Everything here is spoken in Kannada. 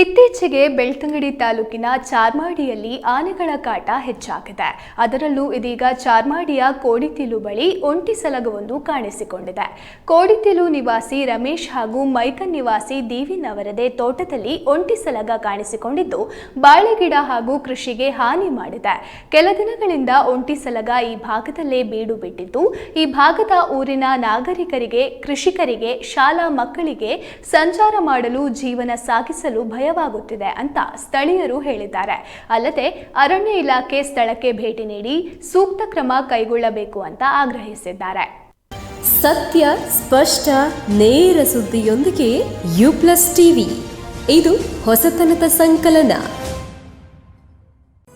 ಇತ್ತೀಚೆಗೆ ಬೆಳ್ತಂಗಡಿ ತಾಲೂಕಿನ ಚಾರ್ಮಾಡಿಯಲ್ಲಿ ಆನೆಗಳ ಕಾಟ ಹೆಚ್ಚಾಗಿದೆ. ಅದರಲ್ಲೂ ಇದೀಗ ಚಾರ್ಮಾಡಿಯ ಕೋಡಿತಿಲು ಬಳಿ ಒಂಟಿ ಸಲಗವೊಂದು ಕಾಣಿಸಿಕೊಂಡಿದೆ. ಕೋಡಿತಿಲು ನಿವಾಸಿ ರಮೇಶ್ ಹಾಗೂ ಮೈಕನ್ ನಿವಾಸಿ ದೀವಿನ್ ಅವರದೇ ತೋಟದಲ್ಲಿ ಒಂಟಿ ಸಲಗ ಕಾಣಿಸಿಕೊಂಡಿದ್ದು ಬಾಳೆಗಿಡ ಹಾಗೂ ಕೃಷಿಗೆ ಹಾನಿ ಮಾಡಿದೆ. ಕೆಲ ದಿನಗಳಿಂದ ಒಂಟಿ ಸಲಗ ಈ ಭಾಗದಲ್ಲೇ ಬೀಡು ಬಿಟ್ಟಿದ್ದು, ಈ ಭಾಗದ ಊರಿನ ನಾಗರಿಕರಿಗೆ, ಕೃಷಿಕರಿಗೆ, ಶಾಲಾ ಮಕ್ಕಳಿಗೆ ಸಂಚಾರ ಮಾಡಲು ಜೀವನ ಸಾಗಿಸಲು ಭಯವಾಗುತ್ತಿದೆ ಅಂತ ಸ್ಥಳೀಯರು ಹೇಳಿದ್ದಾರೆ. ಅಲ್ಲದೆ ಅರಣ್ಯ ಇಲಾಖೆ ಸ್ಥಳಕ್ಕೆ ಭೇಟಿ ನೀಡಿ ಸೂಕ್ತ ಕ್ರಮ ಕೈಗೊಳ್ಳಬೇಕು ಅಂತ ಆಗ್ರಹಿಸಿದ್ದಾರೆ. ಸತ್ಯ, ಸ್ಪಷ್ಟ, ನೇರ ಸುದ್ದಿಯೊಂದಿಗೆ ಯು ಪ್ಲಸ್ ಟಿವಿ. ಇದು ಹೊಸತನದ ಸಂಕಲನ.